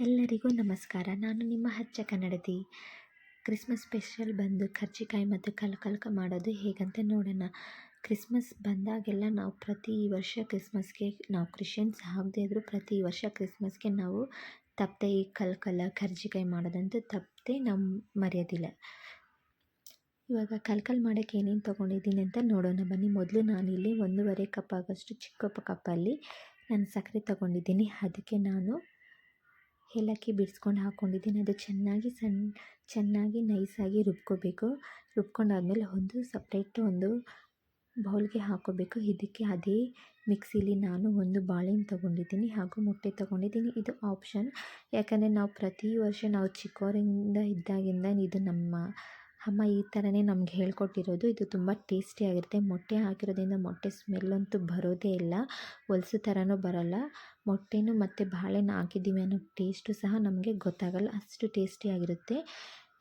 ಎಲ್ಲರಿಗೂ ನಮಸ್ಕಾರ. ನಾನು ನಿಮ್ಮ ಹಚ್ಚ ಕನ್ನಡತಿ ಕ್ರಿಸ್ಮಸ್ ಸ್ಪೆಷಲ್ ಬಂದು ಕರ್ಜಿಕಾಯಿ ಮತ್ತು ಕಲ್ಕ ಮಾಡೋದು ಹೇಗಂತ ನೋಡೋಣ. ಕ್ರಿಸ್ಮಸ್ ಬಂದಾಗೆಲ್ಲ ನಾವು ಪ್ರತಿ ವರ್ಷ ಕ್ರಿಸ್ಮಸ್ಗೆ ನಾವು ಕ್ರಿಶ್ಚಿಯನ್ಸ್ ಆಗದೇ ಇದ್ದರೂ ಪ್ರತಿ ವರ್ಷ ಕ್ರಿಸ್ಮಸ್ಗೆ ನಾವು ತಪ್ಪದೆ ಈ ಕಲ್ಕಲ ಕರ್ಜಿಕಾಯಿ ಮಾಡೋದಂತೂ ತಪ್ಪದೆ ನಾವು ಮರೆಯೋದಿಲ್ಲ. ಇವಾಗ ಕಲ್ಕಲ್ ಮಾಡೋಕ್ಕೆ ಏನೇನು ತೊಗೊಂಡಿದ್ದೀನಿ ಅಂತ ನೋಡೋಣ. ಬನ್ನಿ, ಮೊದಲು ನಾನಿಲ್ಲಿ ಒಂದೂವರೆ ಕಪ್ ಆಗೋಷ್ಟು ಚಿಕ್ಕಪ್ಪ ಕಪ್ಪಲ್ಲಿ ನಾನು ಸಕ್ಕರೆ ತೊಗೊಂಡಿದ್ದೀನಿ. ಅದಕ್ಕೆ ನಾನು ಏಲಕ್ಕಿ ಬಿಡಿಸ್ಕೊಂಡು ಹಾಕ್ಕೊಂಡಿದ್ದೀನಿ ಅದು ಚೆನ್ನಾಗಿ ಸಣ್ಣ ಚೆನ್ನಾಗಿ ನೈಸಾಗಿ ರುಬ್ಕೋಬೇಕು. ರುಬ್ಕೊಂಡಾದ್ಮೇಲೆ ಒಂದು ಸಪ್ರೇಟ್ ಒಂದು ಬೌಲ್ಗೆ ಹಾಕ್ಕೋಬೇಕು ಇದಕ್ಕೆ ಅದೇ ಮಿಕ್ಸಿಲಿ ನಾನು ಒಂದು ಬಾಳೆಹಣ್ಣು ತೊಗೊಂಡಿದ್ದೀನಿ ಹಾಗೂ ಮೊಟ್ಟೆ ತೊಗೊಂಡಿದ್ದೀನಿ. ಇದು ಆಪ್ಷನ್. ಯಾಕಂದರೆ ನಾವು ಪ್ರತಿ ವರ್ಷ ನಾವು ಚಿಕ್ಕವರಿಂದ ಇದ್ದಾಗಿಂದ ಇದು ನಮ್ಮ ಅಮ್ಮ, ಈ ಥರನೇ ನಮ್ಗೆ ಹೇಳ್ಕೊಟ್ಟಿರೋದು. ಇದು ತುಂಬ ಟೇಸ್ಟಿಯಾಗಿರುತ್ತೆ ಮೊಟ್ಟೆ ಹಾಕಿರೋದ್ರಿಂದ ಮೊಟ್ಟೆ ಸ್ಮೆಲ್ಲಂತೂ ಬರೋದೇ ಇಲ್ಲ. ಹೊಲ್ಸು ಥರನೂ ಬರೋಲ್ಲ. ಮೊಟ್ಟೆನೂ ಮತ್ತು ಬಾಳೆನ ಹಾಕಿದ್ದೀವಿ ಅನ್ನೋ ಟೇಸ್ಟು ಸಹ ನಮಗೆ ಗೊತ್ತಾಗಲ್ಲ. ಅಷ್ಟು ಟೇಸ್ಟಿಯಾಗಿರುತ್ತೆ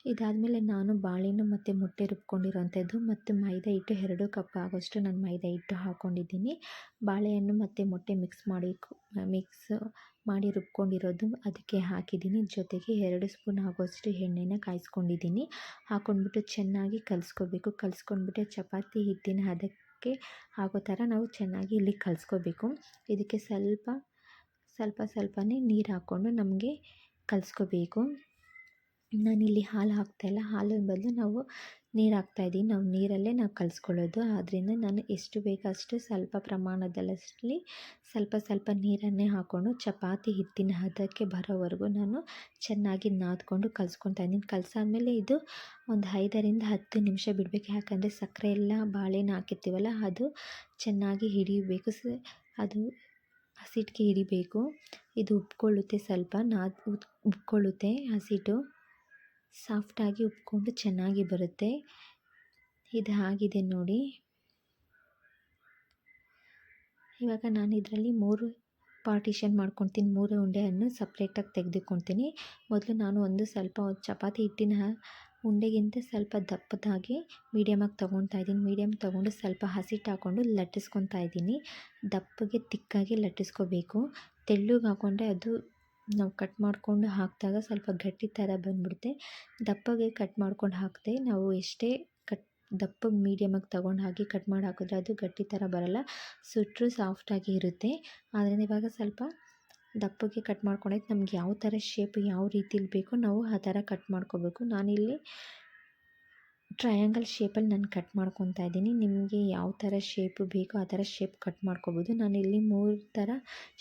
ಇದಾದಮೇಲೆ ನಾನು ಬಾಳೆಹಣ್ಣು ಮತ್ತು ಮೊಟ್ಟೆ ರುಬ್ಕೊಂಡಿರೋಂಥದ್ದು ಮತ್ತು ಮೈದಾ ಹಿಟ್ಟು, ಎರಡು ಕಪ್ ಆಗೋಷ್ಟು ನಾನು ಮೈದಾ ಹಿಟ್ಟು ಹಾಕ್ಕೊಂಡಿದ್ದೀನಿ ಬಾಳೆಹಣ್ಣು ಮತ್ತು ಮೊಟ್ಟೆ ಮಿಕ್ಸ್ ಮಾಡಿ, ಮಿಕ್ಸ್ ಮಾಡಿ ರುಬ್ಕೊಂಡಿರೋದು ಅದಕ್ಕೆ ಹಾಕಿದ್ದೀನಿ. ಜೊತೆಗೆ ಎರಡು ಸ್ಪೂನ್ ಆಗೋಷ್ಟು ಎಣ್ಣೆನ ಕಾಯಿಸ್ಕೊಂಡಿದ್ದೀನಿ. ಹಾಕ್ಕೊಂಡ್ಬಿಟ್ಟು ಚೆನ್ನಾಗಿ ಕಲಿಸ್ಕೋಬೇಕು. ಕಲಿಸ್ಕೊಂಡ್ಬಿಟ್ಟು ಚಪಾತಿ ಹಿಟ್ಟಿನ ಹದಕ್ಕೆ ಆಗೋ ಥರ ನಾವು ಚೆನ್ನಾಗಿ ಇಲ್ಲಿ ಕಲಿಸ್ಕೋಬೇಕು. ಇದಕ್ಕೆ ಸ್ವಲ್ಪ ಸ್ವಲ್ಪ, ಸ್ವಲ್ಪನೇ ನೀರು ಹಾಕ್ಕೊಂಡು ನಮಗೆ ಕಲಿಸ್ಕೋಬೇಕು. ನಾನಿಲ್ಲಿ ಹಾಲು ಹಾಕ್ತಾಯಿಲ್ಲ ಹಾಲಿನ ಬದಲು ನಾವು ನೀರು ಹಾಕ್ತಾಯಿದ್ದೀನಿ ನಾವು ನೀರಲ್ಲೇ ನಾವು ಕಲಿಸ್ಕೊಳ್ಳೋದು. ಆದ್ದರಿಂದ ನಾನು ಎಷ್ಟು ಬೇಕೋ ಅಷ್ಟು ಸ್ವಲ್ಪ ಪ್ರಮಾಣದಲ್ಲಷ್ಟಲ್ಲಿ ಸ್ವಲ್ಪ ಸ್ವಲ್ಪ ನೀರನ್ನೇ ಹಾಕ್ಕೊಂಡು ಚಪಾತಿ ಹಿಟ್ಟಿನ ಹದಕ್ಕೆ ಬರೋವರೆಗೂ ನಾನು ಚೆನ್ನಾಗಿ ನಾದ್ಕೊಂಡು ಕಲಿಸ್ಕೊತಾ ಇದ್ದೀನಿ. ಕಲಸಾದ್ಮೇಲೆ ಇದು ಒಂದು ಐದರಿಂದ ಹತ್ತು ನಿಮಿಷ ಬಿಡಬೇಕು. ಯಾಕಂದರೆ ಸಕ್ಕರೆ ಎಲ್ಲ ಬಾಳೆನ ಹಾಕಿರ್ತೀವಲ್ಲ, ಅದು ಚೆನ್ನಾಗಿ ಹಿಡಿಯಬೇಕು ಸ ಅದು ಹಸಿಟ್ಟಿಗೆ ಹಿಡಿಬೇಕು. ಇದು ಉಬ್ಕೊಳ್ಳುತ್ತೆ ಸ್ವಲ್ಪ. ನಾದ್ ಉಬ್ಕೊಳ್ಳುತ್ತೆ ಹಸಿಟ್ಟು ಸಾಫ್ಟಾಗಿ ಉಬ್ಕೊಂಡು ಚೆನ್ನಾಗಿ ಬರುತ್ತೆ. ಇದು ಆಗಿದೆ ನೋಡಿ. ಇವಾಗ ನಾನು ಇದರಲ್ಲಿ ಮೂರು ಪಾರ್ಟಿಷನ್ ಮಾಡ್ಕೊತೀನಿ ಮೂರು ಉಂಡೆಯನ್ನು ಸಪ್ರೇಟಾಗಿ ತೆಗೆದುಕೊಳ್ತೀನಿ. ಮೊದಲು ನಾನು ಒಂದು ಸ್ವಲ್ಪ ಚಪಾತಿ ಹಿಟ್ಟಿನ ಉಂಡೆಗಿಂತ ಸ್ವಲ್ಪ ದಪ್ಪದಾಗಿ ಮೀಡಿಯಮಾಗಿ ತೊಗೊತಾ ಇದ್ದೀನಿ. ಮೀಡಿಯಮ್ ತೊಗೊಂಡು ಸ್ವಲ್ಪ ಹಸಿಟ್ಟು ಹಾಕ್ಕೊಂಡು ಲಟ್ಟಿಸ್ಕೊತಾ ಇದ್ದೀನಿ. ದಪ್ಪಗೆ, ತಿಕ್ಕಾಗಿ ಲಟ್ಟಿಸ್ಕೋಬೇಕು ತೆಳ್ಳಗೆ ಹಾಕ್ಕೊಂಡ್ರೆ ಅದು ನಾವು ಕಟ್ ಮಾಡಿಕೊಂಡು ಹಾಕಿದಾಗ ಸ್ವಲ್ಪ ಗಟ್ಟಿ ಥರ ಬಂದ್ಬಿಡುತ್ತೆ. ದಪ್ಪಗೆ ಕಟ್ ಮಾಡ್ಕೊಂಡು ಹಾಕಿದೆ ನಾವು ಎಷ್ಟೇ ಕಟ್ ದಪ್ಪಗೆ ಮೀಡಿಯಮಾಗಿ ತಗೊಂಡು ಹಾಕಿ ಕಟ್ ಮಾಡಿ ಹಾಕಿದ್ರೆ ಅದು ಗಟ್ಟಿ ಥರ ಬರೋಲ್ಲ. ಸುಟ್ಟರೂ ಸಾಫ್ಟಾಗಿ ಇರುತ್ತೆ. ಆದ್ದರಿಂದ ಇವಾಗ ಸ್ವಲ್ಪ ದಪ್ಪಗೆ ಕಟ್ ಮಾಡ್ಕೊಂಡಾಯ್ತು. ನಮ್ಗೆ ಯಾವ ಥರ ಶೇಪ್ ಯಾವ ರೀತಿಲಿ ಬೇಕೋ ನಾವು ಆ ಥರ ಕಟ್ ಮಾಡ್ಕೋಬೇಕು. ನಾನಿಲ್ಲಿ ಟ್ರಯಾಂಗಲ್ ಶೇಪಲ್ಲಿ ನಾನು ಕಟ್ ಮಾಡ್ಕೊತಾ ಇದ್ದೀನಿ. ನಿಮಗೆ ಯಾವ ಥರ ಶೇಪು ಬೇಕೋ ಆ ಥರ ಶೇಪ್ ಕಟ್ ಮಾಡ್ಕೊಬೋದು. ನಾನು ಇಲ್ಲಿ ಮೂರು ಥರ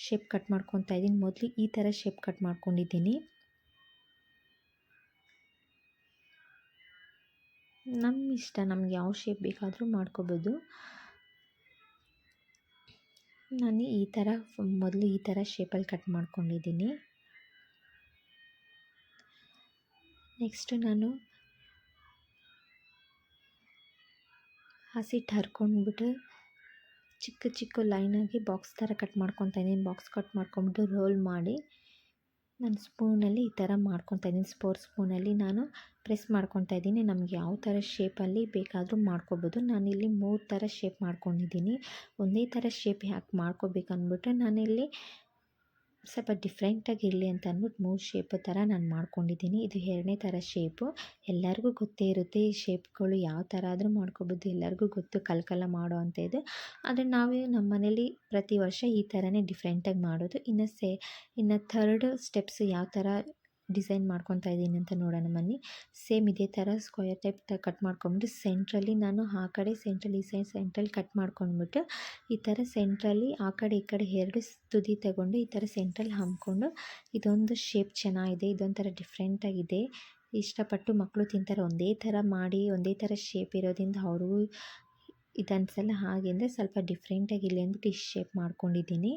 ಶೇಪ್ ಕಟ್ ಮಾಡ್ಕೊತಾ ಇದ್ದೀನಿ. ಮೊದಲು ಈ ಥರ ಶೇಪ್ ಕಟ್ ಮಾಡ್ಕೊಂಡಿದ್ದೀನಿ. ನಮ್ಮ ಇಷ್ಟ, ನಮ್ಗೆ ಯಾವ ಶೇಪ್ ಬೇಕಾದರೂ ಮಾಡ್ಕೋಬೋದು. ನಾನು ಈ ಥರ ಮೊದಲು ಈ ಥರ ಶೇಪಲ್ಲಿ ಕಟ್ ಮಾಡ್ಕೊಂಡಿದ್ದೀನಿ. ನೆಕ್ಸ್ಟು ನಾನು ಹಸಿಟ್ಟು ಹರ್ಕೊಂಡ್ಬಿಟ್ಟು ಚಿಕ್ಕ ಚಿಕ್ಕ ಲೈನಾಗಿ ಬಾಕ್ಸ್ ಥರ ಕಟ್ ಮಾಡ್ಕೊತಾ ಇದ್ದೀನಿ. ಬಾಕ್ಸ್ ಕಟ್ ಮಾಡ್ಕೊಂಬಿಟ್ಟು ರೋಲ್ ಮಾಡಿ ನಾನು ಸ್ಪೂನಲ್ಲಿ ಈ ಥರ ಮಾಡ್ಕೊತಾ ಇದ್ದೀನಿ. ಸ್ಪೋರ್ ಸ್ಪೂನಲ್ಲಿ ನಾನು ಪ್ರೆಸ್ ಮಾಡ್ಕೊತಾ ಇದ್ದೀನಿ. ನಮ್ಗೆ ಯಾವ ಥರ ಶೇಪಲ್ಲಿ ಬೇಕಾದರೂ ಮಾಡ್ಕೊಬೋದು. ನಾನಿಲ್ಲಿ ಮೂರು ಥರ ಶೇಪ್ ಮಾಡ್ಕೊಂಡಿದ್ದೀನಿ. ಒಂದೇ ಥರ ಶೇಪ್ ಯಾಕೆ ಮಾಡ್ಕೋಬೇಕು ಅಂದ್ಬಿಟ್ಟು ನಾನಿಲ್ಲಿ ಸ್ವಲ್ಪ ಡಿಫ್ರೆಂಟಾಗಿ ಇರಲಿ ಅಂತ ಅಂದ್ಬಿಟ್ಟು ಮೂರು ಶೇಪ್ ಥರ ನಾನು ಮಾಡ್ಕೊಂಡಿದ್ದೀನಿ. ಇದು ಎರಡನೇ ಥರ ಶೇಪು ಎಲ್ಲರಿಗೂ ಗೊತ್ತೇ ಇರುತ್ತೆ ಈ ಶೇಪ್ಗಳು ಯಾವ ಥರ ಆದರೂ ಮಾಡ್ಕೊಬೋದು. ಎಲ್ಲರಿಗೂ ಗೊತ್ತು ಕಲ್ಕಲ ಮಾಡೋ ಅಂತ ಇದೆ. ಆದರೆ ನಾವೇ ನಮ್ಮ ಮನೇಲಿ ಪ್ರತಿ ವರ್ಷ ಈ ಥರನೇ ಡಿಫ್ರೆಂಟಾಗಿ ಮಾಡೋದು. ಇನ್ನು ಸೇ, ಇನ್ನು ಥರ್ಡ್ ಸ್ಟೆಪ್ಸ್ ಯಾವ ಥರ ಡಿಸೈನ್ ಮಾಡ್ಕೊತಾ ಇದ್ದೀನಿ ಅಂತ ನೋಡೋಣ ಬನ್ನಿ. ಸೇಮ್ ಇದೇ ಥರ ಸ್ಕ್ವಯರ್ ಟೈಪ್ ಕಟ್ ಮಾಡ್ಕೊಂಬಿಟ್ಟು ಸೆಂಟ್ರಲ್ಲಿ ನಾನು ಆ ಕಡೆ ಸೆಂಟ್ರಲ್ಲಿ ಈ ಸೈಡ್ ಸೆಂಟ್ರಲ್ಲಿ ಕಟ್ ಮಾಡ್ಕೊಂಡ್ಬಿಟ್ಟು ಈ ಥರ ಸೆಂಟ್ರಲ್ಲಿ ಆ ಕಡೆ ಈ ಕಡೆ ಎರಡು ತುದಿ ತಗೊಂಡು ಈ ಥರ ಸೆಂಟ್ರಲ್ಲಿ ಹಮ್ಮಿಕೊಂಡು ಇದೊಂದು ಶೇಪ್ ಚೆನ್ನಾಗಿದೆ, ಇದೊಂಥರ ಡಿಫ್ರೆಂಟಾಗಿದೆ ಇಷ್ಟಪಟ್ಟು ಮಕ್ಕಳು ತಿಂತಾರೆ. ಒಂದೇ ಥರ ಮಾಡಿ, ಒಂದೇ ಥರ ಶೇಪ್ ಇರೋದ್ರಿಂದ ಅವ್ರಿಗೂ ಇದನ್ಸಲ್ಲ ಹಾಗೆ ಅಂದರೆ ಸ್ವಲ್ಪ ಡಿಫ್ರೆಂಟಾಗಿರಲಿ ಅಂದ್ಬಿಟ್ಟು ಇಷ್ಟು ಶೇಪ್ ಮಾಡ್ಕೊಂಡಿದ್ದೀನಿ.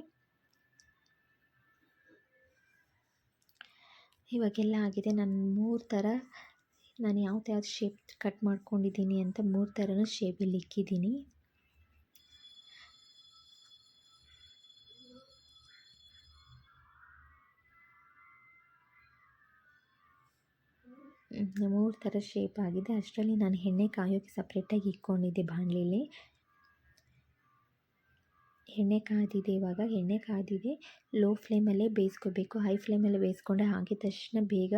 ಇವಾಗೆಲ್ಲ ಆಗಿದೆ. ನಾನು ಮೂರು ಥರ ನಾನು ಯಾವ್ದು ಯಾವ್ದು ಶೇಪ್ ಕಟ್ ಮಾಡ್ಕೊಂಡಿದ್ದೀನಿ ಅಂತ ಮೂರು ಥರನೂ ಶೇಪಲ್ಲಿ ಇಕ್ಕಿದ್ದೀನಿ. ಮೂರು ಥರ ಶೇಪ್ ಆಗಿದೆ. ಅಷ್ಟರಲ್ಲಿ ನಾನು ಎಣ್ಣೆ ಕಾಯೋಕ್ಕೆ ಸಪ್ರೇಟಾಗಿ ಇಕ್ಕೊಂಡಿದ್ದೆ ಬಾಣಲಿಲಿ. ಎಣ್ಣೆ ಕಾದಿದೆ, ಇವಾಗ ಎಣ್ಣೆ ಕಾದಿದೆ. ಲೋ ಫ್ಲೇಮಲ್ಲೇ ಬೇಯಿಸ್ಕೋಬೇಕು. ಹೈ ಫ್ಲೇಮಲ್ಲಿ ಬೇಯಿಸ್ಕೊಂಡ್ರೆ ಹಾಕಿದ ತಕ್ಷಣ ಬೇಗ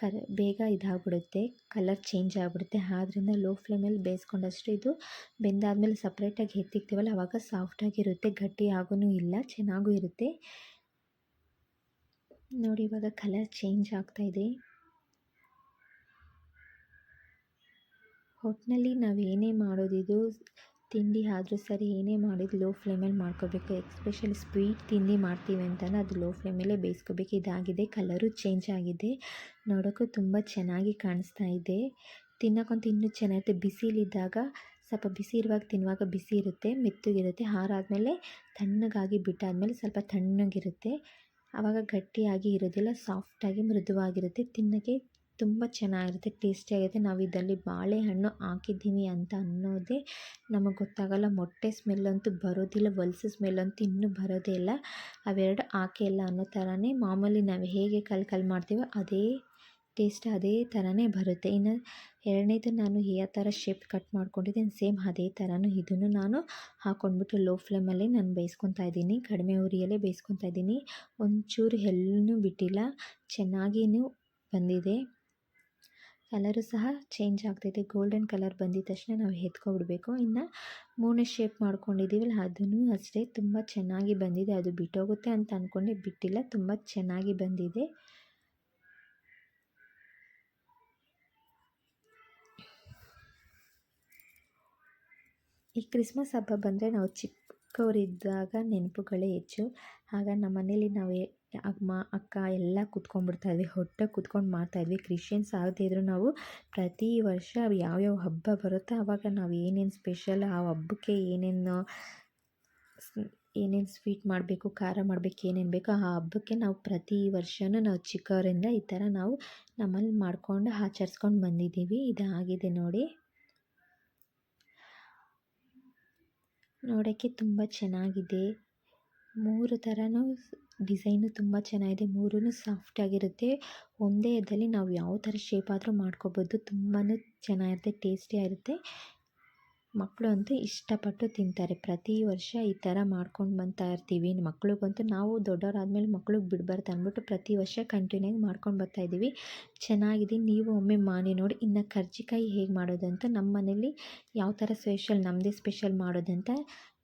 ಕರ್, ಬೇಗ ಇದಾಗ್ಬಿಡುತ್ತೆ. ಕಲರ್ ಚೇಂಜ್ ಆಗಿಬಿಡುತ್ತೆ. ಆದ್ದರಿಂದ ಲೋ ಫ್ಲೇಮಲ್ಲಿ ಬೇಯಿಸ್ಕೊಂಡಷ್ಟು ಇದು ಬೆಂದಾದ್ಮೇಲೆ ಸಪ್ರೇಟಾಗಿ ಎತ್ತಿಕ್ತೀವಲ್ಲ ಆವಾಗ ಸಾಫ್ಟಾಗಿರುತ್ತೆ ಗಟ್ಟಿ ಆಗೂ ಇಲ್ಲ, ಚೆನ್ನಾಗೂ ಇರುತ್ತೆ. ನೋಡಿ ಇವಾಗ ಕಲರ್ ಚೇಂಜ್ ಆಗ್ತಾ ಇದೆ. ಒಟ್ಟಿನಲ್ಲಿ ನಾವು ಏನೇ ಮಾಡೋದಿದು ತಿಂಡಿ ಆದರೂ ಸರಿ ಏನೇ ಮಾಡಿದ್ದು ಲೋ ಫ್ಲೇಮಲ್ಲಿ ಮಾಡ್ಕೋಬೇಕು. ಎಕ್ಸ್ಪೆಷಲಿ ಸ್ವೀಟ್ ತಿಂಡಿ ಮಾಡ್ತೀವಿ ಅಂತಲೇ ಅದು ಲೋ ಫ್ಲೇಮಲ್ಲೇ ಬೇಯಿಸ್ಕೋಬೇಕು. ಇದಾಗಿದೆ ಕಲರು ಚೇಂಜ್ ಆಗಿದೆ. ನೋಡೋಕ್ಕೂ ತುಂಬ ಚೆನ್ನಾಗಿ ಕಾಣಿಸ್ತಾ ಇದೆ. ತಿನ್ನೋಕ್ಕಂತೂ ಇನ್ನೂ ಚೆನ್ನಾಗಿರುತ್ತೆ. ಬಿಸಿಲಿದ್ದಾಗ ಸ್ವಲ್ಪ ಬಿಸಿ ಇರುವಾಗ ತಿನ್ನುವಾಗ ಬಿಸಿ ಇರುತ್ತೆ, ಮೆತ್ತಗಿರುತ್ತೆ. ಹಾರಾದಮೇಲೆ ತಣ್ಣಗಾಗಿ ಬಿಟ್ಟಾದಮೇಲೆ ಸ್ವಲ್ಪ ತಣ್ಣಗಿರುತ್ತೆ. ಆವಾಗ ಗಟ್ಟಿಯಾಗಿ ಇರೋದಿಲ್ಲ ಸಾಫ್ಟಾಗಿ ಮೃದುವಾಗಿರುತ್ತೆ ತಿನ್ನೋಕ್ಕೆ. ತುಂಬ ಚೆನ್ನಾಗಿರುತ್ತೆ, ಟೇಸ್ಟಿಯಾಗಿರುತ್ತೆ. ನಾವು ಇದರಲ್ಲಿ ಬಾಳೆಹಣ್ಣು ಹಾಕಿದ್ದೀವಿ ಅಂತ ಅನ್ನೋದೇ ನಮಗೆ ಗೊತ್ತಾಗಲ್ಲ. ಮೊಟ್ಟೆ ಸ್ಮೆಲ್ ಅಂತೂ ಬರೋದಿಲ್ಲ ಹೊಲ್ಸು ಸ್ಮೆಲ್ಲಂತೂ ಇನ್ನೂ ಬರೋದೇ ಇಲ್ಲ. ಅವೆರಡು ಹಾಕೇ ಇಲ್ಲ ಅನ್ನೋ ಥರನೇ ಮಾಮೂಲಿ ನಾವು ಹೇಗೆ ಕಲ್ ಕಲ್ ಮಾಡ್ತೀವೋ ಅದೇ ಟೇಸ್ಟ್, ಅದೇ ಥರನೇ ಬರುತ್ತೆ. ಇನ್ನು ಎರಡನೇದು ನಾನು ಯಾವ ಥರ ಶೇಪ್ ಕಟ್ ಮಾಡ್ಕೊಂಡಿದ್ದೀನಿ. ಸೇಮ್ ಅದೇ ಥರನೂ ಇದನ್ನು ನಾನು ಹಾಕ್ಕೊಂಡ್ಬಿಟ್ಟು ಲೋ ಫ್ಲೇಮಲ್ಲಿ ನಾನು ಬೇಯಿಸ್ಕೊತಾ ಇದ್ದೀನಿ. ಕಡಿಮೆ ಉರಿಯಲ್ಲೇ ಬೇಯಿಸ್ಕೊತಾ ಇದ್ದೀನಿ. ಒಂಚೂರು ಎಲ್ಲೂ ಬಿಟ್ಟಿಲ್ಲ ಚೆನ್ನಾಗಿಯೂ ಬಂದಿದೆ. ಕಲರು ಸಹ ಚೇಂಜ್ ಆಗ್ತೈತೆ. ಗೋಲ್ಡನ್ ಕಲರ್ ಬಂದಿದ ತಕ್ಷಣ ನಾವು ಎತ್ಕೊಬಿಡ್ಬೇಕು ಇನ್ನು ಮೂಣೆ ಶೇಪ್ ಮಾಡ್ಕೊಂಡಿದ್ದೀವಲ್ಲ ಅದೂ ಅಷ್ಟೇ ತುಂಬ ಚೆನ್ನಾಗಿ ಬಂದಿದೆ. ಅದು ಬಿಟ್ಟೋಗುತ್ತೆ ಅಂತ ಅಂದ್ಕೊಂಡೆ ಬಿಟ್ಟಿಲ್ಲ, ತುಂಬ ಚೆನ್ನಾಗಿ ಬಂದಿದೆ. ಈ ಕ್ರಿಸ್ಮಸ್ ಹಬ್ಬ ಬಂದರೆ ನಾವು ಚಿಕ್ಕವರಿದ್ದಾಗ ನೆನಪುಗಳೇ ಹೆಚ್ಚು. ಆಗ ನಮ್ಮ ಮನೇಲಿ ನಾವು ಅಮ್ಮ, ಅಕ್ಕ ಎಲ್ಲ ಕುತ್ಕೊಂಡ್ಬಿಡ್ತಾಯಿದ್ವಿ ಹೊಟ್ಟೆ ಕುತ್ಕೊಂಡು ಮಾಡ್ತಾಯಿದ್ವಿ ಕ್ರಿಶ್ಚಿಯನ್ಸ್ ಆಗದೇ ಇದ್ದರೂ ನಾವು ಪ್ರತಿ ವರ್ಷ ಯಾವ್ಯಾವ ಹಬ್ಬ ಬರುತ್ತೋ ಆವಾಗ ನಾವು ಏನೇನು ಸ್ಪೆಷಲ್, ಆ ಹಬ್ಬಕ್ಕೆ ಏನೇನು ಏನೇನು ಸ್ವೀಟ್ ಮಾಡಬೇಕು, ಖಾರ ಮಾಡಬೇಕು, ಏನೇನು ಬೇಕೋ ಆ ಹಬ್ಬಕ್ಕೆ ನಾವು ಪ್ರತಿ ವರ್ಷವೂ ನಾವು ಚಿಕ್ಕವರಿಂದ ಈ ಥರ ನಾವು ನಮ್ಮಲ್ಲಿ ಮಾಡ್ಕೊಂಡು ಆಚರಿಸ್ಕೊಂಡು ಬಂದಿದ್ದೀವಿ. ಇದಾಗಿದೆ ನೋಡಿ. ನೋಡೋಕ್ಕೆ ತುಂಬ ಚೆನ್ನಾಗಿದೆ. ಮೂರು ಥರನೂ ಡಿಸೈನು ತುಂಬ ಚೆನ್ನಾಗಿದೆ. ಮೂರೂ ಸಾಫ್ಟಾಗಿರುತ್ತೆ ಒಂದೇ ಇದರಲ್ಲಿ ನಾವು ಯಾವ ಥರ ಶೇಪ್ ಆದರೂ ಮಾಡ್ಕೊಬೋದು. ತುಂಬಾ ಚೆನ್ನಾಗಿರುತ್ತೆ ಟೇಸ್ಟಿಯಾಗಿರುತ್ತೆ ಮಕ್ಕಳು ಅಂತೂ ಇಷ್ಟಪಟ್ಟು ತಿಂತಾರೆ. ಪ್ರತಿ ವರ್ಷ ಈ ಥರ ಮಾಡ್ಕೊಂಡು ಬರ್ತಾ ಇರ್ತೀವಿ. ಮಕ್ಳಿಗಂತೂ ನಾವು ದೊಡ್ಡವರಾದ್ಮೇಲೆ ಮಕ್ಳಿಗೆ ಬಿಡಬಾರ್ದು ಅಂದ್ಬಿಟ್ಟು ಪ್ರತಿ ವರ್ಷ ಕಂಟಿನ್ಯೂ ಆಗಿ ಮಾಡ್ಕೊಂಡು ಬರ್ತಾಯಿದ್ದೀವಿ ಚೆನ್ನಾಗಿದೆ ನೀವು ಒಮ್ಮೆ ಮಾಡಿ ನೋಡಿ, ಇನ್ನು ಕರ್ಜಿಕಾಯಿ ಹೇಗೆ ಮಾಡೋದಂತ ನಮ್ಮ ಮನೇಲಿ ಯಾವ ಥರ ಸ್ಪೆಷಲ್ ನಮ್ಮದೇ ಸ್ಪೆಷಲ್ ಮಾಡೋದಂತ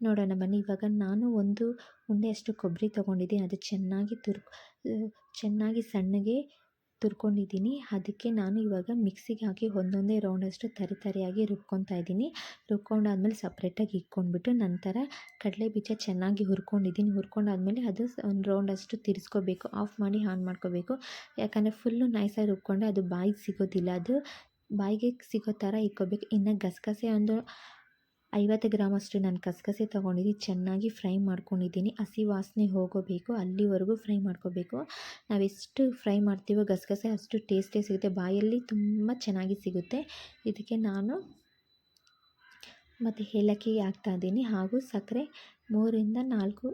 ನೋಡೋಣ. ಬನ್ನಿ, ಇವಾಗ ನಾನು ಒಂದು ಉಂಡೆಯಷ್ಟು ಕೊಬ್ಬರಿ ತೊಗೊಂಡಿದ್ದೀನಿ. ಅದು ಚೆನ್ನಾಗಿ ತುರ್ ಚೆನ್ನಾಗಿ ಸಣ್ಣಗೆ ತುರ್ಕೊಂಡಿದ್ದೀನಿ. ಅದಕ್ಕೆ ನಾನು ಇವಾಗ ಮಿಕ್ಸಿಗೆ ಹಾಕಿ ಒಂದೊಂದೇ ರೌಂಡಷ್ಟು ತರಿ ತರಿಯಾಗಿ ರುಬ್ಕೊತಾ ಇದ್ದೀನಿ. ರುಬ್ಕೊಂಡಾದ್ಮೇಲೆ ಸಪ್ರೇಟಾಗಿ ಇಟ್ಕೊಂಡ್ಬಿಟ್ಟು ನಂತರ ಕಡಲೆ ಬೀಜ ಚೆನ್ನಾಗಿ ಹುರ್ಕೊಂಡಿದ್ದೀನಿ. ಹುರ್ಕೊಂಡಾದ್ಮೇಲೆ ಅದು ಒಂದು ರೌಂಡಷ್ಟು ತಿರ್ಸ್ಕೋಬೇಕು. ಆಫ್ ಮಾಡಿ ಆನ್ ಮಾಡ್ಕೋಬೇಕು. ಯಾಕಂದರೆ ಫುಲ್ಲು ನೈಸಾಗಿ ರುಬ್ಕೊಂಡ್ರೆ ಅದು ಬಾಯಿಗೆ ಸಿಗೋದಿಲ್ಲ. ಅದು ಬಾಯಿಗೆ ಸಿಗೋ ಥರ ಇಕ್ಕೋಬೇಕು ಇನ್ನು ಗಸಗಸೆ ಒಂದು ಐವತ್ತು ಗ್ರಾಮಷ್ಟು ನಾನು ಕಸಕಸೆ ತೊಗೊಂಡಿದ್ದೀನಿ ಚೆನ್ನಾಗಿ ಫ್ರೈ ಮಾಡ್ಕೊಂಡಿದ್ದೀನಿ. ಹಸಿ ವಾಸನೆ ಹೋಗೋಬೇಕು, ಅಲ್ಲಿವರೆಗೂ ಫ್ರೈ ಮಾಡ್ಕೋಬೇಕು. ನಾವೆಷ್ಟು ಫ್ರೈ ಮಾಡ್ತೀವೋ ಗಸಗಸೆ ಅಷ್ಟು ಟೇಸ್ಟೇ ಸಿಗುತ್ತೆ. ಬಾಯಲ್ಲಿ ತುಂಬ ಚೆನ್ನಾಗಿ ಸಿಗುತ್ತೆ. ಇದಕ್ಕೆ ನಾನು ಮತ್ತು ಏಲಕ್ಕಿ ಇದ್ದೀನಿ ಹಾಗೂ ಸಕ್ಕರೆ ಮೂರಿಂದ ನಾಲ್ಕು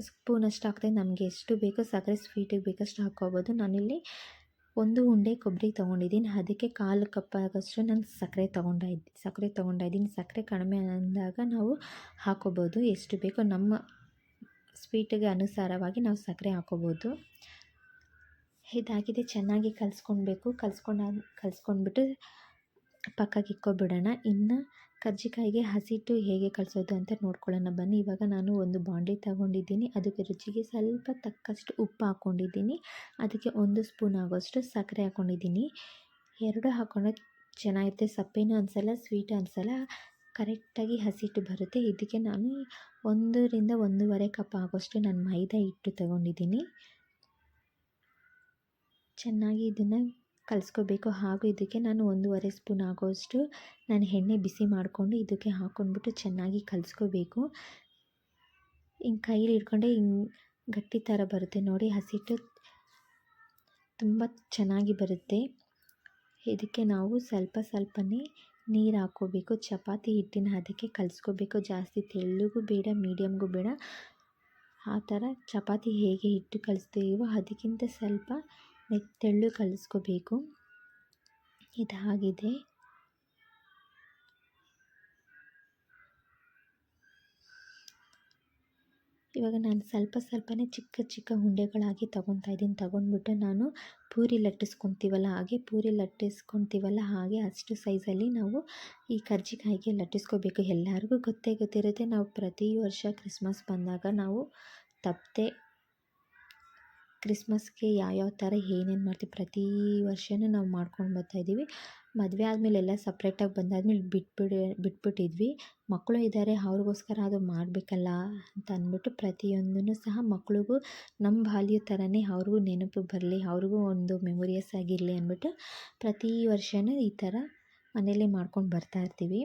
ಸ್ಪೂನಷ್ಟು ಹಾಕ್ತೀನಿ. ನಮಗೆ ಎಷ್ಟು ಬೇಕೋ ಸಕ್ಕರೆ ಸ್ವೀಟಿಗೆ ಬೇಕಷ್ಟು ಹಾಕ್ಕೋಬೋದು. ನಾನಿಲ್ಲಿ ಒಂದು ಉಂಡೆ ಕೊಬ್ಬರಿ ತೊಗೊಂಡಿದ್ದೀನಿ. ಅದಕ್ಕೆ ಕಾಲು ಕಪ್ ಆಗೋಷ್ಟು ನಾನು ಸಕ್ಕರೆ ತೊಗೊಂಡ ಸಕ್ಕರೆ ತೊಗೊಂಡ ಇದ್ದೀನಿ ಸಕ್ಕರೆ ಕಡಿಮೆ ಅಂದಾಗ ನಾವು ಹಾಕೋಬೋದು. ಎಷ್ಟು ಬೇಕೋ ನಮ್ಮ ಸ್ವೀಟಿಗೆ ಅನುಸಾರವಾಗಿ ನಾವು ಸಕ್ಕರೆ ಹಾಕೋಬೋದು. ಇದಾಗಿದೆ. ಚೆನ್ನಾಗಿ ಕಲಿಸ್ಕೊಳ್ಬೇಕು ಕಲಿಸ್ಕೊಂಡ ಕಲಿಸ್ಕೊಂಡ್ಬಿಟ್ಟು ಪಕ್ಕಕ್ಕೆ ಇಕ್ಕೊಬಿಡೋಣ. ಇನ್ನು ಕರ್ಜಿಕಾಯಿಗೆ ಹಸಿಟ್ಟು ಹೇಗೆ ಕಲಿಸೋದು ಅಂತ ನೋಡ್ಕೊಳ್ಳೋಣ. ಬನ್ನಿ, ಇವಾಗ ನಾನು ಒಂದು ಬಾಂಡ್ಲಿ ತಗೊಂಡಿದ್ದೀನಿ. ಅದಕ್ಕೆ ರುಚಿಗೆ ಸ್ವಲ್ಪ ತಕ್ಕಷ್ಟು ಉಪ್ಪು ಹಾಕ್ಕೊಂಡಿದ್ದೀನಿ. ಅದಕ್ಕೆ ಒಂದು ಸ್ಪೂನ್ ಆಗೋಷ್ಟು ಸಕ್ಕರೆ ಹಾಕ್ಕೊಂಡಿದ್ದೀನಿ. ಎರಡು ಹಾಕ್ಕೊಂಡ್ರೆ ಚೆನ್ನಾಗಿರುತ್ತೆ. ಸಪ್ಪೇನೂ ಅನಿಸಲ್ಲ, ಸ್ವೀಟ್ ಅನಿಸಲ್ಲ. ಕರೆಕ್ಟಾಗಿ ಹಸಿಟ್ಟು ಬರುತ್ತೆ. ಇದಕ್ಕೆ ನಾನು ಒಂದರಿಂದ ಒಂದೂವರೆ ಕಪ್ ಆಗೋಷ್ಟು ನಾನು ಮೈದಾ ಹಿಟ್ಟು ತಗೊಂಡಿದ್ದೀನಿ. ಚೆನ್ನಾಗಿ ಇದನ್ನು ಕಲಿಸ್ಕೋಬೇಕು. ಹಾಗೂ ಇದಕ್ಕೆ ನಾನು ಒಂದೂವರೆ ಸ್ಪೂನ್ ಆಗೋಷ್ಟು ನಾನು ಎಣ್ಣೆ ಬಿಸಿ ಮಾಡಿಕೊಂಡು ಇದಕ್ಕೆ ಹಾಕ್ಕೊಂಡ್ಬಿಟ್ಟು ಚೆನ್ನಾಗಿ ಕಲಿಸ್ಕೋಬೇಕು. ಹಿಂಗೆ ಕೈಲಿ ಹಿಡ್ಕೊಂಡೆ ಹಿಂಗೆ ಗಟ್ಟಿ ಥರ ಬರುತ್ತೆ ನೋಡಿ, ಹಸಿಟ್ಟು ತುಂಬ ಚೆನ್ನಾಗಿ ಬರುತ್ತೆ. ಇದಕ್ಕೆ ನಾವು ಸ್ವಲ್ಪ ಸ್ವಲ್ಪನೇ ನೀರು ಹಾಕ್ಕೋಬೇಕು. ಚಪಾತಿ ಹಿಟ್ಟಿನ ಅದಕ್ಕೆ ಕಲಿಸ್ಕೋಬೇಕು. ಜಾಸ್ತಿ ತೆಳ್ಳಗೂ ಬೇಡ, ಮೀಡಿಯಮ್ಗೂ ಬೇಡ. ಆ ಥರ ಚಪಾತಿ ಹೇಗೆ ಹಿಟ್ಟು ಕಲಿಸ್ತೀವೋ ಅದಕ್ಕಿಂತ ಸ್ವಲ್ಪ ತೆಳ್ಳು ಕಲಿಸ್ಕೋಬೇಕು. ಇದಾಗಿದೆ. ಇವಾಗ ನಾನು ಸ್ವಲ್ಪ ಸ್ವಲ್ಪನೇ ಚಿಕ್ಕ ಚಿಕ್ಕ ಉಂಡೆಗಳಾಗಿ ತೊಗೊತಾ ಇದ್ದೀನಿ. ತೊಗೊಂಡ್ಬಿಟ್ಟು ನಾನು ಪೂರಿ ಲಟ್ಟಿಸ್ಕೊತೀವಲ್ಲ, ಹಾಗೆ ಪೂರಿ ಲಟ್ಟಿಸ್ಕೊತೀವಲ್ಲ, ಹಾಗೆ ಅಷ್ಟು ಸೈಜಲ್ಲಿ ನಾವು ಈ ಕರ್ಜಿಕಾಯಿಗೆ ಲಟ್ಟಿಸ್ಕೋಬೇಕು. ಎಲ್ಲರಿಗೂ ಗೊತ್ತೇ ಗೊತ್ತಿರುತ್ತೆ, ನಾವು ಪ್ರತಿ ವರ್ಷ ಕ್ರಿಸ್ಮಸ್ ಬಂದಾಗ ನಾವು ತಪ್ಪದೆ ಕ್ರಿಸ್ಮಸ್ಗೆ ಯಾವ್ಯಾವ ಥರ ಏನೇನು ಮಾಡ್ತೀವಿ ಪ್ರತಿ ವರ್ಷವೂ ನಾವು ಮಾಡ್ಕೊಂಡು ಬರ್ತಾಯಿದ್ದೀವಿ ಮದುವೆ ಆದಮೇಲೆ ಎಲ್ಲ ಸಪ್ರೇಟಾಗಿ ಬಂದಾದ್ಮೇಲೆ ಬಿಟ್ಬಿಡಿ, ಬಿಟ್ಬಿಟ್ಟಿದ್ವಿ. ಮಕ್ಕಳು ಇದ್ದಾರೆ, ಅವ್ರಿಗೋಸ್ಕರ ಅದು ಮಾಡಬೇಕಲ್ಲ ಅಂತ ಅಂದ್ಬಿಟ್ಟು ಪ್ರತಿಯೊಂದನ್ನು ಸಹ ಮಕ್ಳಿಗೂ ನಮ್ಮ ಬಾಲ್ಯ ಥರನೇ ಅವ್ರಿಗೂ ನೆನಪು ಬರಲಿ, ಅವ್ರಿಗೂ ಒಂದು ಮೆಮೊರಿಯಸ್ ಆಗಿರಲಿ ಅಂದ್ಬಿಟ್ಟು ಪ್ರತಿ ವರ್ಷವೂ ಈ ಥರ ಮನೇಲಿ ಮಾಡ್ಕೊಂಡು ಬರ್ತಾಯಿರ್ತೀವಿ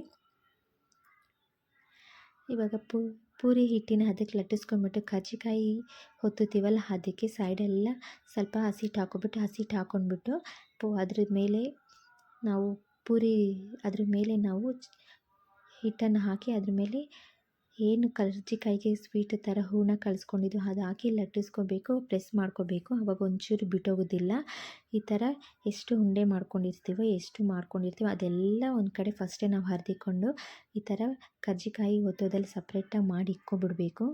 ಇವಾಗ ಪೂರಿ ಹಿಟ್ಟಿನ ಅದಕ್ಕೆ ಲಟ್ಟಿಸ್ಕೊಂಡ್ಬಿಟ್ಟು ಕರ್ಜಿಕಾಯಿ ಹೊತ್ತುತ್ತೀವಲ್ಲ, ಅದಕ್ಕೆ ಸೈಡೆಲ್ಲ ಸ್ವಲ್ಪ ಹಸಿಟ್ಟು ಹಾಕ್ಕೊಬಿಟ್ಟು ಹಸಿಟ್ಟು ಹಾಕ್ಕೊಂಡ್ಬಿಟ್ಟು ಪು ಅದ್ರ ಮೇಲೆ ನಾವು ಪೂರಿ, ಅದ್ರ ಮೇಲೆ ನಾವು ಹಿಟ್ಟನ್ನು ಹಾಕಿ ಅದ್ರ ಮೇಲೆ ಏನು ಕರ್ಜಿಕಾಯಿಗೆ ಸ್ವೀಟ್ ಥರ ಹೂರಣ ಕಲಿಸ್ಕೊಂಡಿದ್ದು ಅದು ಹಾಕಿ ಲಟ್ಟಿಸ್ಕೋಬೇಕು ಪ್ರೆಸ್ ಮಾಡ್ಕೋಬೇಕು. ಅವಾಗ ಒಂಚೂರು ಬಿಟ್ಟೋಗೋದಿಲ್ಲ. ಈ ಥರ ಎಷ್ಟು ಉಂಡೆ ಮಾಡ್ಕೊಂಡಿರ್ತೀವೋ, ಎಷ್ಟು ಮಾಡ್ಕೊಂಡಿರ್ತೀವೋ ಅದೆಲ್ಲ ಒಂದು ಕಡೆ ಫಸ್ಟೇ ನಾವು ಹರಿದಿಕೊಂಡು ಈ ಥರ ಕರ್ಜಿಕಾಯಿ ಒತ್ತೋದಲ್ಲಿ ಸಪ್ರೇಟಾಗಿ ಮಾಡಿ ಇಟ್ಕೊಬಿಡ್ಬೇಕು.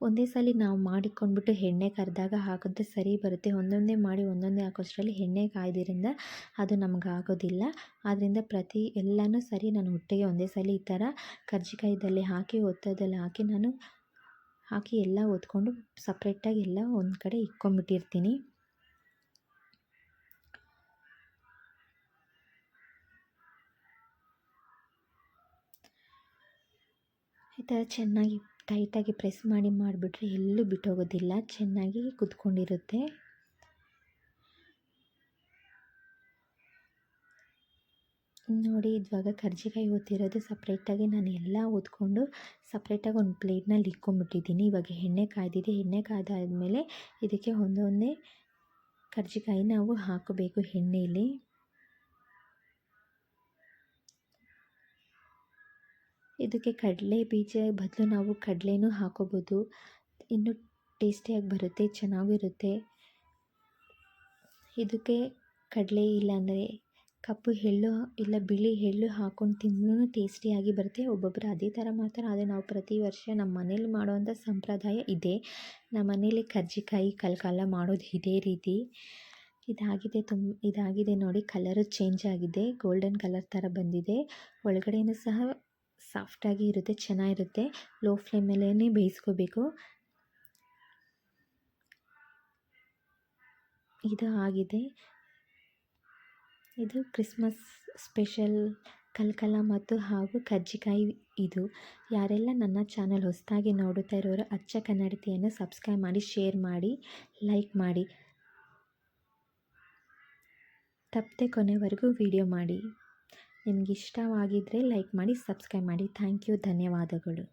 ಒಂದೇ ಸಲ ನಾವು ಮಾಡಿಕೊಂಡ್ಬಿಟ್ಟು ಎಣ್ಣೆ ಕರೆದಾಗ ಹಾಕಿದ್ರೆ ಸರಿ ಬರುತ್ತೆ. ಒಂದೊಂದೇ ಮಾಡಿ ಒಂದೊಂದೇ ಹಾಕೋಷ್ಟರಲ್ಲಿ ಎಣ್ಣೆ ಕಾಯ್ದಿರಿಂದ ಅದು ನಮ್ಗೆ ಆಗೋದಿಲ್ಲ. ಆದ್ದರಿಂದ ಪ್ರತಿ ಎಲ್ಲನೂ ಸರಿ ನಾನು ಒಟ್ಟಿಗೆ ಒಂದೇ ಸಲ ಈ ಥರ ಕರ್ಜಿಕಾಯಿದಲ್ಲಿ ಹಾಕಿ, ಒತ್ತೋದಲ್ಲಿ ಹಾಕಿ ನಾನು ಹಾಕಿ ಎಲ್ಲ ಒತ್ಕೊಂಡು ಸಪ್ರೇಟಾಗಿ ಎಲ್ಲ ಒಂದು ಕಡೆ ಇಕ್ಕೊಂಬಿಟ್ಟಿರ್ತೀನಿ ಈ ಥರ ಚೆನ್ನಾಗಿ ಟೈಟಾಗಿ ಪ್ರೆಸ್ ಮಾಡಿ ಮಾಡಿಬಿಟ್ರೆ ಎಲ್ಲೂ ಬಿಟ್ಟೋಗೋದಿಲ್ಲ, ಚೆನ್ನಾಗಿ ಕುತ್ಕೊಂಡಿರುತ್ತೆ. ನೋಡಿ ಇವಾಗ ಕರ್ಜಿಕಾಯಿ ಒತ್ತಿರೋದು ಸಪ್ರೇಟಾಗಿ ನಾನು ಎಲ್ಲ ಒತ್ಕೊಂಡು ಸಪ್ರೇಟಾಗಿ ಒಂದು ಪ್ಲೇಟ್ನಲ್ಲಿ ಇಟ್ಕೊಂಡ್ಬಿಟ್ಟಿದ್ದೀನಿ. ಇವಾಗ ಎಣ್ಣೆ ಕಾಯ್ದಿದೆ. ಎಣ್ಣೆ ಕಾಯ್ದಾದ್ಮೇಲೆ ಇದಕ್ಕೆ ಒಂದೊಂದೇ ಕರ್ಜಿಕಾಯಿ ನಾವು ಹಾಕಬೇಕು ಎಣ್ಣೆಯಲ್ಲಿ. ಇದಕ್ಕೆ ಕಡಲೆ ಬೀಜ ಬದಲು ನಾವು ಕಡಲೆನೂ ಹಾಕೋಬೋದು. ಇನ್ನೂ ಟೇಸ್ಟಿಯಾಗಿ ಬರುತ್ತೆ, ಚೆನ್ನಾಗಿರುತ್ತೆ. ಇದಕ್ಕೆ ಕಡಲೆ ಇಲ್ಲಾಂದರೆ ಕಪ್ಪು ಎಳ್ಳು ಇಲ್ಲ ಬಿಳಿ ಎಳ್ಳು ಹಾಕ್ಕೊಂಡು ತಿಂದ್ರೂ ಟೇಸ್ಟಿಯಾಗಿ ಬರುತ್ತೆ. ಒಬ್ಬೊಬ್ಬರು ಅದೇ ಥರ ಮಾಡ್ತಾರೆ, ಆದರೆ ನಾವು ಪ್ರತಿ ವರ್ಷ ನಮ್ಮ ಮನೇಲಿ ಮಾಡುವಂಥ ಸಂಪ್ರದಾಯ ಇದೆ. ನಮ್ಮ ಮನೇಲಿ ಕರ್ಜಿಕಾಯಿ, ಕಲ್ಕಾಲ ಮಾಡೋದು ಇದೇ ರೀತಿ. ಇದಾಗಿದೆ ತುಂಬ ಇದಾಗಿದೆ ನೋಡಿ, ಕಲರು ಚೇಂಜ್ ಆಗಿದೆ. ಗೋಲ್ಡನ್ ಕಲರ್ ಥರ ಬಂದಿದೆ. ಒಳಗಡೆಯೂ ಸಹ ಸಾಫ್ಟಾಗಿ ಇರುತ್ತೆ, ಚೆನ್ನಾಗಿರುತ್ತೆ. ಲೋ ಫ್ಲೇಮಲ್ಲೇ ಬೇಯಿಸ್ಕೋಬೇಕು. ಇದು ಆಗಿದೆ. ಇದು ಕ್ರಿಸ್ಮಸ್ ಸ್ಪೆಷಲ್ ಕಲ್ಕಲ ಮತ್ತು ಹಾಗೂ ಕಜ್ಜಿಕಾಯಿ ಇದು. ಯಾರೆಲ್ಲ ನನ್ನ ಚಾನಲ್ ಹೊಸದಾಗಿ ನೋಡುತ್ತಾ ಇರೋರು, ಅಚ್ಚ ಕನ್ನಡತಿಯನ್ನು ಸಬ್ಸ್ಕ್ರೈಬ್ ಮಾಡಿ, ಶೇರ್ ಮಾಡಿ, ಲೈಕ್ ಮಾಡಿ. ತಪ್ಪದೆ ಕೊನೆವರೆಗೂ ವಿಡಿಯೋ ಮಾಡಿ. ನಿಮ್ಗೆ ಇಷ್ಟವಾಗಿದ್ದರೆ ಲೈಕ್ ಮಾಡಿ ಸಬ್ಸ್ಕ್ರೈಬ್ ಮಾಡಿ. ಥ್ಯಾಂಕ್ ಯು ಧನ್ಯವಾದಗಳು.